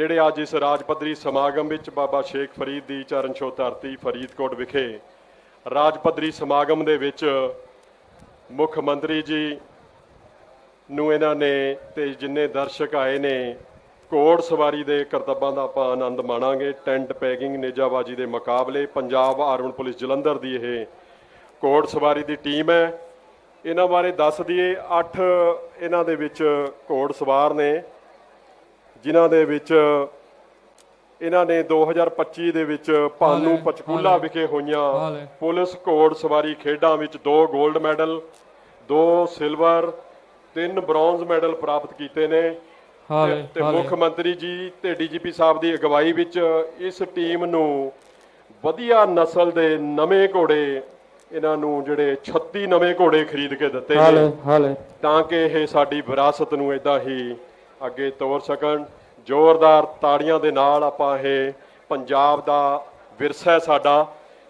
ਜਿਹੜੇ ਅੱਜ ਇਸ ਰਾਜ ਪੱਧਰੀ ਸਮਾਗਮ ਵਿੱਚ ਬਾਬਾ ਸ਼ੇਖ ਫਰੀਦ ਦੀ ਚਰਨ ਛੋਹ ਧਰਤੀ ਫਰੀਦਕੋਟ ਵਿਖੇ ਰਾਜ ਪੱਧਰੀ ਸਮਾਗਮ ਦੇ ਵਿੱਚ ਮੁੱਖ ਮੰਤਰੀ ਜੀ ਨੂੰ ਇਹਨਾਂ ਨੇ ਤੇ ਜਿੰਨੇ ਦਰਸ਼ਕ ਆਏ ਨੇ, ਘੋੜ ਸਵਾਰੀ ਦੇ ਕਰਤੱਬਾਂ ਦਾ ਆਪਾਂ ਆਨੰਦ ਮਾਣਾਂਗੇ। ਟੈਂਟ ਪੈਕਿੰਗ, ਨੇਜਾਬਾਜੀ ਦੇ ਮੁਕਾਬਲੇ, ਪੰਜਾਬ ਆਰਮਡ ਪੁਲਿਸ ਜਲੰਧਰ ਦੀ ਇਹ ਘੋੜ ਸਵਾਰੀ ਦੀ ਟੀਮ ਹੈ। ਇਹਨਾਂ ਬਾਰੇ ਦੱਸ ਦਈਏ 8 ਇਹਨਾਂ ਦੇ ਵਿੱਚ ਘੋੜ ਸਵਾਰ ਨੇ। ਜਿਨ੍ਹਾਂ ਦੇ ਵਿੱਚ ਇਹਨਾਂ ਨੇ 2025 ਦੇ ਵਿੱਚ ਭਾਨੂ ਪਚਕੂਲਾ ਵਿਖੇ ਹੋਈਆਂ। ਪੁਲਿਸ ਘੋੜ ਸਵਾਰੀ ਖੇਡਾਂ ਵਿੱਚ 2 골ਡ ਮੈਡਲ 2 ਸਿਲਵਰ 3 ਬ੍ਰੌਂਜ਼ ਮੈਡਲ ਪ੍ਰਾਪਤ ਕੀਤੇ ਨੇ। ਤੇ- ਮੁੱਖ ਮੰਤਰੀ ਜੀ ਤੇ ਡੀਜੀਪੀ ਸਾਹਿਬ ਦੀ ਅਗਵਾਈ ਵਿੱਚ ਇਸ ਟੀਮ ਨੂੰ ਵਧੀਆ ਨਸਲ ਦੇ ਨਵੇਂ ਘੋੜੇ ਇਹਨਾਂ ਨੂੰ ਜਿਹੜੇ 36 ਨਵੇਂ ਘੋੜੇ ਖਰੀਦ ਕੇ ਦਿੱਤੇ ਹਾਲੇ ਨੇ। ਹਾਲੇ ਤਾਂ ਕਿ ਇਹ ਸਾਡੀ ਵਿਰਾਸਤ ਨੂੰ ਇਦਾਂ ਹੀ ਅੱਗੇ ਤੋਰ ਸਕਣ। ਜ਼ੋਰਦਾਰ ਤਾੜੀਆਂ ਦੇ ਨਾਲ ਆਪਾਂ ਇਹ ਪੰਜਾਬ ਦਾ ਵਿਰਸਾ ਹੈ ਸਾਡਾ,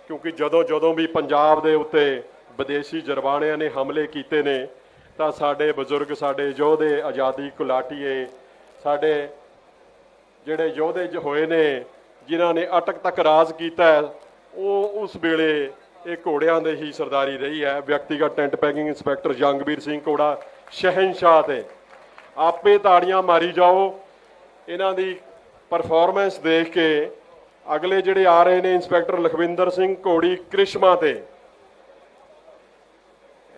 ਕਿਉਂਕਿ ਜਦੋਂ ਜਦੋਂ ਵੀ ਪੰਜਾਬ ਦੇ ਉੱਤੇ ਵਿਦੇਸ਼ੀ ਜਰਬਾਣਿਆਂ ਨੇ ਹਮਲੇ ਕੀਤੇ ਨੇ, ਤਾਂ ਸਾਡੇ ਬਜ਼ੁਰਗ, ਸਾਡੇ ਯੋਧੇ ਆਜ਼ਾਦੀ ਕੁਲਾਟੀਏ ਸਾਡੇ ਜਿਹੜੇ ਯੋਧੇ ਜ ਹੋਏ ਨੇ, ਜਿਨ੍ਹਾਂ ਨੇ ਅਟਕ ਤੱਕ ਰਾਜ ਕੀਤਾ ਉਹ ਉਸ ਵੇਲੇ ਇਹ ਘੋੜਿਆਂ ਦੇ ਹੀ ਸਰਦਾਰੀ ਰਹੀ ਹੈ। ਵਿਅਕਤੀਗਤ tent packing inspector Jangvir Singh ਘੋੜਾ ਸ਼ਹਿਨशाह ਤੇ ਆਪੇ ਤਾੜੀਆਂ ਮਾਰੀ ਜਾਓ। ਇਹਨਾਂ ਦੀ ਪਰਫਾਰਮੈਂਸ ਦੇਖ ਕੇ ਅਗਲੇ ਜਿਹੜੇ ਆ ਰਹੇ ਨੇ ਇੰਸਪੈਕਟਰ ਲਖਵਿੰਦਰ ਸਿੰਘ ਘੋੜੀ ਕ੍ਰਿਸ਼ਮਾ ਤੇ।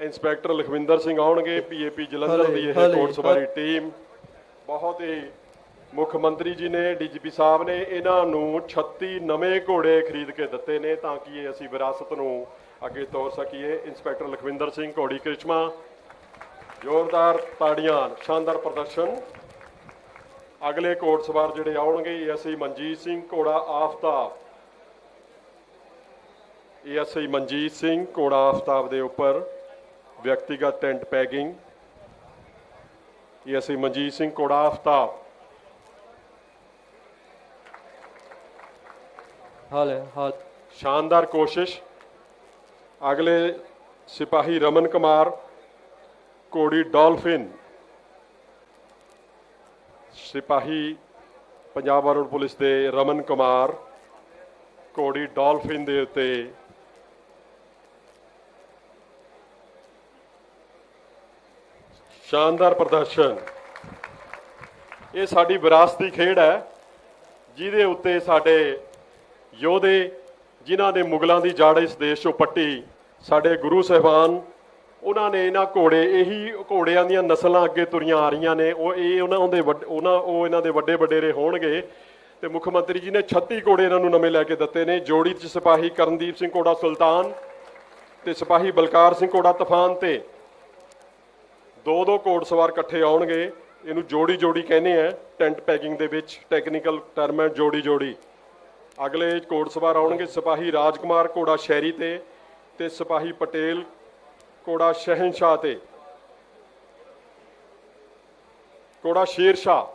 ਇੰਸਪੈਕਟਰ ਲਖਵਿੰਦਰ ਸਿੰਘ ਆਉਣਗੇ ਪੀਏਪੀ ਜਲੰਧਰ ਦੀ ਇਹ ਘੋੜ ਸਵਾਰੀ ਟੀਮ ਬਹੁਤ ਹੀ ਮੁੱਖ ਮੰਤਰੀ ਜੀ ਨੇ ਡੀਜੀਪੀ ਸਾਹਿਬ ਨੇ ਇਹਨਾਂ ਨੂੰ 36 ਨਵੇਂ ਘੋੜੇ ਖਰੀਦ ਕੇ ਦਿੱਤੇ ਨੇ ਤਾਂ ਕਿ ਇਹ ਅਸੀਂ ਵਿਰਾਸਤ ਨੂੰ ਅੱਗੇ ਤੋਰ ਸਕੀਏ। ਇੰਸਪੈਕਟਰ ਲਖਵਿੰਦਰ ਸਿੰਘ ਘੋੜੀ ਕ੍ਰਿਸ਼ਮਾ ਜ਼ੋਰਦਾਰ ਤਾੜੀਆਂ ਸ਼ਾਨਦਾਰ ਪ੍ਰਦਰਸ਼ਨ। ਅਗਲੇ ਘੋੜ ਸਵਾਰ ਜਿਹੜੇ ਆਉਣਗੇ ਅਸੀਂ ਮਨਜੀਤ ਸਿੰਘ ਘੋੜਾ ਆਫਤਾਬ। ਅਸੀਂ ਮਨਜੀਤ ਸਿੰਘ ਘੋੜਾ ਆਫਤਾਬ ਦੇ ਉੱਪਰ ਵਿਅਕਤੀਗਤ ਟੈਂਟ ਪੈਕਿੰਗ ਅਸੀਂ ਮਨਜੀਤ ਸਿੰਘ ਘੋੜਾ ਆਫਤਾਬ। ਹਾਲੇ ਹਾਲ। ਸ਼ਾਨਦਾਰ ਕੋਸ਼ਿਸ਼। ਅਗਲੇ ਸਿਪਾਹੀ ਰਮਨ ਕੁਮਾਰ ਕੋੜੀ ਡਾਲਫਿਨ। ਸਿਪਾਹੀ ਪੰਜਾਬ ਆਰਮਡ ਪੁਲਿਸ ਦੇ ਰਮਨ ਕੁਮਾਰ ਕੋੜੀ ਡਾਲਫਿਨ ਦੇ ਉੱਤੇ। ਸ਼ਾਨਦਾਰ ਪ੍ਰਦਰਸ਼ਨ। ਇਹ ਸਾਡੀ ਵਿਰਾਸਤੀ ਖੇਡ ਹੈ, ਜਿਹਦੇ ਉੱਤੇ ਸਾਡੇ ਯੋਧੇ, ਜਿਨ੍ਹਾਂ ਨੇ ਮੁਗਲਾਂ ਦੀ ਜਾੜ ਇਸ ਦੇਸ਼ 'ਚੋਂ ਪੱਟੀ, ਸਾਡੇ ਗੁਰੂ ਸਾਹਿਬਾਨ ਉਹਨਾਂ ਨੇ ਇਹਨਾਂ ਘੋੜੇ, ਇਹੀ ਘੋੜਿਆਂ ਦੀਆਂ ਨਸਲਾਂ ਅੱਗੇ ਤੁਰੀਆਂ ਆ ਰਹੀਆਂ ਨੇ। ਉਹ ਇਹ ਉਹਨਾਂ ਦੇ ਵੱਡ- ਉਹਨਾਂ, ਉਹ ਇਹਨਾਂ ਦੇ ਵੱਡੇ ਵਡੇਰੇ ਹੋਣਗੇ। ਤੇ ਮੁੱਖ ਮੰਤਰੀ ਜੀ ਨੇ 36 ਘੋੜੇ ਇਹਨਾਂ ਨੂੰ ਨਵੇਂ ਲੈ ਕੇ ਦਿੱਤੇ ਨੇ। ਜੋੜੀ 'ਚ ਸਿਪਾਹੀ ਕਰਨਦੀਪ ਸਿੰਘ ਘੋੜਾ ਸੁਲਤਾਨ ਤੇ ਸਿਪਾਹੀ ਬਲਕਾਰ ਸਿੰਘ ਘੋੜਾ ਤੂਫਾਨ ਤੇ। ਦੋ ਦੋ ਘੋੜ ਸਵਾਰ ਇਕੱਠੇ ਆਉਣਗੇ। ਇਹਨੂੰ ਜੋੜੀ ਜੋੜੀ ਕਹਿੰਦੇ ਆ, ਟੈਂਟ ਪੈਕਿੰਗ ਦੇ ਵਿੱਚ, ਟੈਕਨੀਕਲ ਟਰਮ ਹੈ ਜੋੜੀ ਜੋੜੀ। ਅਗਲੇ ਘੋੜ ਸਵਾਰ ਆਉਣਗੇ ਸਿਪਾਹੀ ਰਾਜਕੁਮਾਰ ਘੋੜਾ ਸ਼ਹਿਰੀ ਤੇ ਤੇ ਸਿਪਾਹੀ ਪਟੇਲ ਘੋੜਾ ਸ਼ਹਿਨशाह ਤੇ। ਘੋੜਾ ਸ਼ੇਰਸ਼ਾਹ।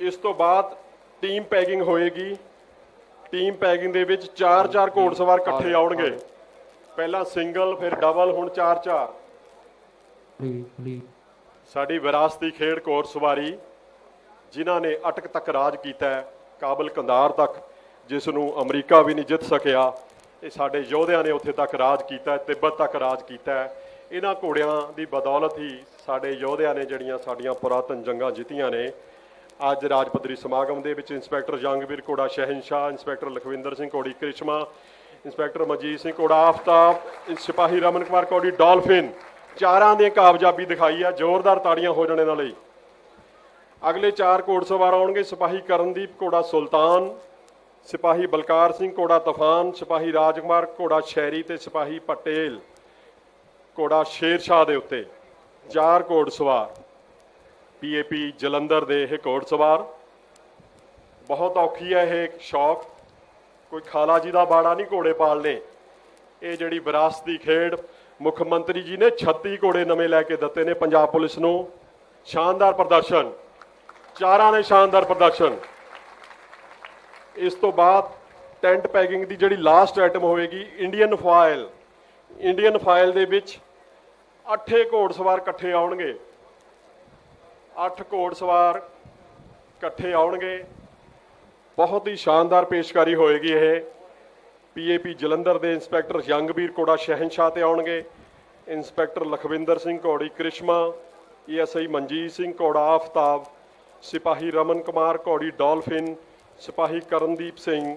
ਇਸ ਤੋਂ ਬਾਅਦ ਟੀਮ ਪੈਕਿੰਗ ਹੋਏਗੀ। ਟੀਮ ਪੈਕਿੰਗ ਦੇ ਵਿੱਚ 4-4 ਘੋੜ ਸਵਾਰ ਇਕੱਠੇ ਆਉਣਗੇ। ਪਹਿਲਾਂ ਸਿੰਗਲ ਫਿਰ ਡਬਲ ਹੁਣ 4-4 ਲੀ ਲੀ ਸਾਡੀ ਵਿਰਾਸਤੀ ਖੇਡ ਘੋੜ ਸਵਾਰੀ ਜਿਨ੍ਹਾਂ ਨੇ ਅਟਕ ਤੱਕ ਰਾਜ ਕੀਤਾ ਹੈ ਕਾਬਲ ਕੰਧਾਰ ਤੱਕ। ਜਿਸ ਨੂੰ ਅਮਰੀਕਾ ਵੀ ਨਹੀਂ ਜਿੱਤ ਸਕਿਆ, ਇਹ ਸਾਡੇ ਯੋਧਿਆਂ ਨੇ ਉੱਥੇ ਤੱਕ ਰਾਜ ਕੀਤਾ ਤਿੱਬਤ ਤੱਕ ਰਾਜ ਕੀਤਾ ਇਹਨਾਂ ਘੋੜਿਆਂ ਦੀ ਬਦੌਲਤ ਹੀ ਸਾਡੇ ਯੋਧਿਆਂ ਨੇ ਜਿਹੜੀਆਂ ਸਾਡੀਆਂ ਪੁਰਾਤਨ ਜੰਗਾਂ ਜਿੱਤੀਆਂ ਨੇ, ਅੱਜ ਰਾਜ ਪੱਧਰੀ ਸਮਾਗਮ ਦੇ ਵਿੱਚ ਇੰਸਪੈਕਟਰ ਜੰਗਵੀਰ ਘੋੜਾ ਸ਼ਹਿਨशाह ਇੰਸਪੈਕਟਰ ਲਖਵਿੰਦਰ ਸਿੰਘ ਘੋੜੀ, ਕ੍ਰਿਸ਼ਮਾ, ਇੰਸਪੈਕਟਰ ਮਜੀਦ ਸਿੰਘ ਘੋੜਾ, ਆਫਤਾਬ ਸਿਪਾਹੀ ਰਮਨ ਕੁਮਾਰ ਘੋੜੀ, ਡਾਲਫਿਨ, ਚਾਰਾਂ ਨੇ ਕਾਮਯਾਬੀ ਦਿਖਾਈ ਆ ਜ਼ੋਰਦਾਰ ਤਾੜੀਆਂ ਹੋ ਜਾਣ ਇਹਨਾਂ ਲਈ। ਅਗਲੇ ਚਾਰ ਘੋੜਸਵਾਰ ਆਉਣਗੇ, ਸਿਪਾਹੀ ਕਰਨਦੀਪ ਘੋੜਾ, ਸੁਲਤਾਨ ਸਿਪਾਹੀ ਬਲਕਾਰ ਸਿੰਘ, ਘੋੜਾ ਤੂਫਾਨ, ਸਿਪਾਹੀ ਰਾਜਕੁਮਾਰ, ਘੋੜਾ ਸ਼ੈਰੀ ਤੇ ਸਿਪਾਹੀ ਪਟੇਲ, ਘੋੜਾ ਸ਼ੇਰਸ਼ਾਹ ਦੇ ਉੱਤੇ ਚਾਰ ਘੋੜਸਵਾਰ ਪੀਏਪੀ ਜਲੰਧਰ ਦੇ ਇਹ ਘੋੜਸਵਾਰ ਬਹੁਤ ਔਖੀ ਹੈ ਇਹ ਸ਼ੌਕ। ਕੋਈ ਖਾਲਾ ਜੀ ਦਾ ਬਾੜਾ ਨਹੀਂ ਘੋੜੇ ਪਾਲਨੇ। ਇਹ ਜਿਹੜੀ ਵਿਰਾਸਤੀ ਖੇਡ ਮੁੱਖ ਮੰਤਰੀ ਜੀ ਨੇ 36 ਘੋੜੇ ਨਵੇਂ ਲੈ ਕੇ ਦਿੱਤੇ ਨੇ ਪੰਜਾਬ ਪੁਲਿਸ ਨੂੰ। ਸ਼ਾਨਦਾਰ ਪ੍ਰਦਰਸ਼ਨ। ਚਾਰਾਂ ਨੇ ਸ਼ਾਨਦਾਰ ਪ੍ਰਦਰਸ਼ਨ। ਇਸ ਤੋਂ ਬਾਅਦ ਟੈਂਟ ਪੈਕਿੰਗ ਦੀ ਜਿਹੜੀ ਲਾਸਟ ਆਈਟਮ ਹੋਵੇਗੀ ਇੰਡੀਅਨ ਫਾਇਲ ਇੰਡੀਅਨ ਫਾਇਲ ਦੇ ਵਿੱਚ ਅੱਠੇ ਘੋੜਸਵਾਰ ਇਕੱਠੇ ਆਉਣਗੇ। ਅੱਠ ਘੋੜਸਵਾਰ ਇਕੱਠੇ ਆਉਣਗੇ। ਬਹੁਤ ਹੀ ਸ਼ਾਨਦਾਰ ਪੇਸ਼ਕਾਰੀ ਹੋਏਗੀ ਇਹ। ਪੀਏਪੀ ਜਲੰਧਰ ਦੇ ਇੰਸਪੈਕਟਰ ਜੰਗਬੀਰ ਕੋੜਾ ਸ਼ਹਿਨਸ਼ਾਹ ਤੇ ਆਉਣਗੇ। ਇੰਸਪੈਕਟਰ ਲਖਵਿੰਦਰ ਸਿੰਘ ਕੌੜੀ ਕ੍ਰਿਸ਼ਮਾ ਈਐਸਆਈ ਮਨਜੀਤ ਸਿੰਘ ਕੌੜਾ ਆਫਤਾਬ, ਸਿਪਾਹੀ ਰਮਨ ਕੁਮਾਰ ਕੌੜੀ ਡਾਲਫਿਨ ਸਿਪਾਹੀ ਕਰਨਦੀਪ ਸਿੰਘ,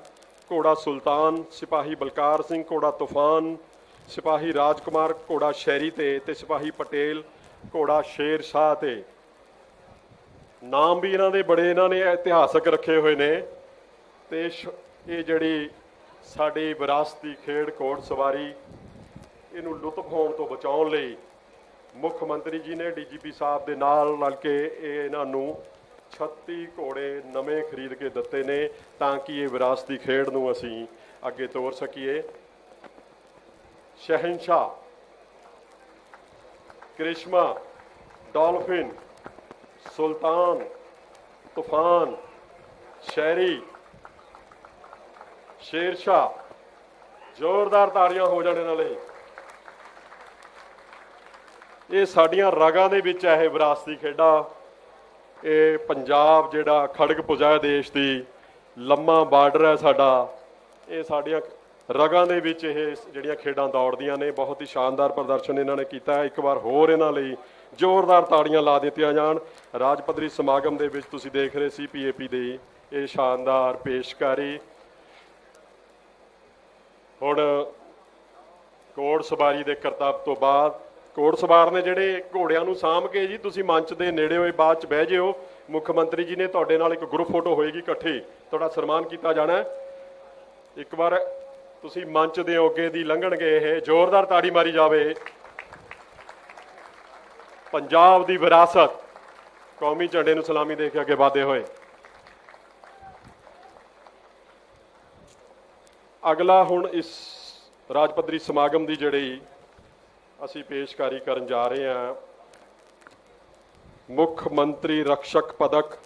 ਘੋੜਾ ਸੁਲਤਾਨ, ਸਿਪਾਹੀ ਬਲਕਾਰ ਸਿੰਘ, ਘੋੜਾ ਤੂਫਾਨ, ਸਿਪਾਹੀ ਰਾਜਕੁਮਾਰ, ਘੋੜਾ ਸ਼ੈਰੀ ਤੇ ਤੇ ਸਿਪਾਹੀ ਪਟੇਲ, ਘੋੜਾ ਸ਼ੇਰ ਸ਼ਾਹ ਤੇ। ਨਾਮ ਵੀ ਇਹਨਾਂ ਦੇ ਬੜੇ, ਇਹਨਾਂ ਨੇ ਇਤਿਹਾਸਕ ਰੱਖੇ ਹੋਏ ਨੇ। ਤੇ ਸ਼- ਇਹ ਜਿਹੜੀ ਸਾਡੀ ਵਿਰਾਸਤੀ ਖੇਡ ਘੋੜ ਸਵਾਰੀ, ਇਹਨੂੰ ਲੁਤਫ ਹੋਣ ਤੋਂ ਬਚਾਉਣ ਲਈ ਮੁੱਖ ਮੰਤਰੀ ਜੀ ਨੇ ਡੀਜੀਪੀ ਸਾਹਿਬ ਦੇ ਨਾਲ ਰਲ ਕੇ ਇਹ ਇਹਨਾਂ ਨੂੰ 36 ਘੋੜੇ ਨਵੇਂ ਖਰੀਦ ਕੇ ਦਿੱਤੇ ਨੇ ਤਾਂ ਕਿ ਇਹ ਵਿਰਾਸਤੀ ਖੇਡ ਨੂੰ ਅਸੀਂ ਅੱਗੇ ਤੋਰ ਸਕੀਏ। ਸ਼ਹਿਨਸ਼ਾਹ, ਕ੍ਰਿਸ਼ਮਾ, ਡਾਲਫਿਨ, ਸੁਲਤਾਨ, ਤੂਫਾਨ ਸ਼ਹਿਰੀ ਸ਼ੇਰਸ਼ਾਹ, ਜ਼ੋਰਦਾਰ ਤਾੜੀਆਂ ਹੋ ਜਾਣ ਇਹਨਾਂ ਲਈ। ਇਹ ਸਾਡੀਆਂ ਰਗਾਂ ਦੇ ਵਿੱਚ ਹੈ ਇਹ ਵਿਰਾਸਤੀ ਖੇਡਾਂ। ਇਹ ਪੰਜਾਬ ਜਿਹੜਾ ਖੜਗ ਪੁਜਾਇਆ ਦੇਸ਼ ਦੀ ਲੰਮਾ ਬਾਰਡਰ ਹੈ ਸਾਡਾ, ਇਹ ਸਾਡੀਆਂ ਰਗਾਂ ਦੇ ਵਿੱਚ ਇਹ ਜਿਹੜੀਆਂ ਖੇਡਾਂ ਦੌੜਦੀਆਂ ਨੇ, ਬਹੁਤ ਹੀ ਸ਼ਾਨਦਾਰ ਪ੍ਰਦਰਸ਼ਨ ਇਹਨਾਂ ਨੇ ਕੀਤਾ ਹੈ। ਇੱਕ ਵਾਰ ਹੋਰ ਇਹਨਾਂ ਲਈ ਜ਼ੋਰਦਾਰ ਤਾੜੀਆਂ ਲਾ ਦਿੱਤੀਆਂ ਜਾਣ। ਰਾਜ ਪੱਧਰੀ ਸਮਾਗਮ ਦੇ ਵਿੱਚ ਤੁਸੀਂ ਦੇਖ ਰਹੇ ਸੀ ਪੀਏਪੀ ਦੀ ਇਹ ਸ਼ਾਨਦਾਰ ਪੇਸ਼ਕਾਰੀ। ਹੁਣ ਕੋੜ ਸਵਾਰੀ ਦੇ ਕਰਤੱਵ ਤੋਂ ਬਾਅਦ ਘੋੜ ਸਵਾਰ ਨੇ ਜਿਹੜੇ ਘੋੜਿਆਂ ਨੂੰ ਸਾਂਭ ਕੇ ਜੀ, ਤੁਸੀਂ ਮੰਚ ਦੇ ਨੇੜੇ ਹੋਏ ਬਾਅਦ ਚ ਬਹਿ ਜਿਓ। ਮੁੱਖ ਮੰਤਰੀ ਜੀ ਨੇ ਤੁਹਾਡੇ ਨਾਲ ਇੱਕ ਗਰੁੱਪ ਫੋਟੋ ਹੋਏਗੀ ਇਕੱਠੀ। ਤੁਹਾਡਾ ਸਨਮਾਨ ਕੀਤਾ ਜਾਣਾ ਇੱਕ ਵਾਰ ਤੁਸੀਂ ਮੰਚ ਦੇ ਅੱਗੇ ਦੀ ਲੰਘਣਗੇ, ਇਹ ਜ਼ੋਰਦਾਰ ਤਾੜੀ ਮਾਰੀ ਜਾਵੇ। ਪੰਜਾਬ ਦੀ ਵਿਰਾਸਤ, ਕੌਮੀ ਝੰਡੇ ਨੂੰ ਸਲਾਮੀ ਦੇ ਕੇ ਅੱਗੇ ਵਧਦੇ ਹੋਏ। ਅਗਲਾ ਹੁਣ ਇਸ ਰਾਜ ਪੱਧਰੀ ਸਮਾਗਮ ਦੀ ਜਿਹੜੀ ਅਸੀਂ ਪੇਸ਼ਕਾਰੀ ਕਰਨ ਜਾ ਰਹੇ ਹਾਂ। ਮੁੱਖ ਮੰਤਰੀ ਰਕਸ਼ਕ ਪਦਕ,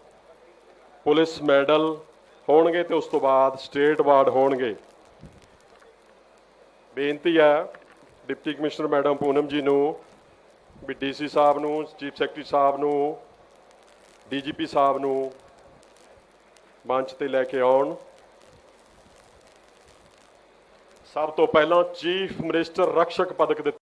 ਪੁਲਿਸ ਮੈਡਲ ਹੋਣਗੇ ਤੇ ਉਸ ਤੋਂ ਬਾਅਦ ਸਟੇਟ ਅਵਾਰਡ ਹੋਣਗੇ। ਬੇਨਤੀ ਹੈ deputy commissioner madam Poonam ji ਨੂੰ, ਵੀ ਡੀਸੀ ਸਾਹਿਬ ਨੂੰ, ਚੀਫ ਸੈਕਟਰੀ ਸਾਹਿਬ ਨੂੰ, ਡੀਜੀਪੀ ਸਾਹਿਬ ਨੂੰ ਮੰਚ ਤੇ ਲੈ ਕੇ ਆਉਣ। ਸਭ ਤੋਂ ਪਹਿਲਾਂ ਚੀਫ ਮਿਨਿਸਟਰ ਰਕਸ਼ਕ ਪਦਕ ਦਿੱਤਾ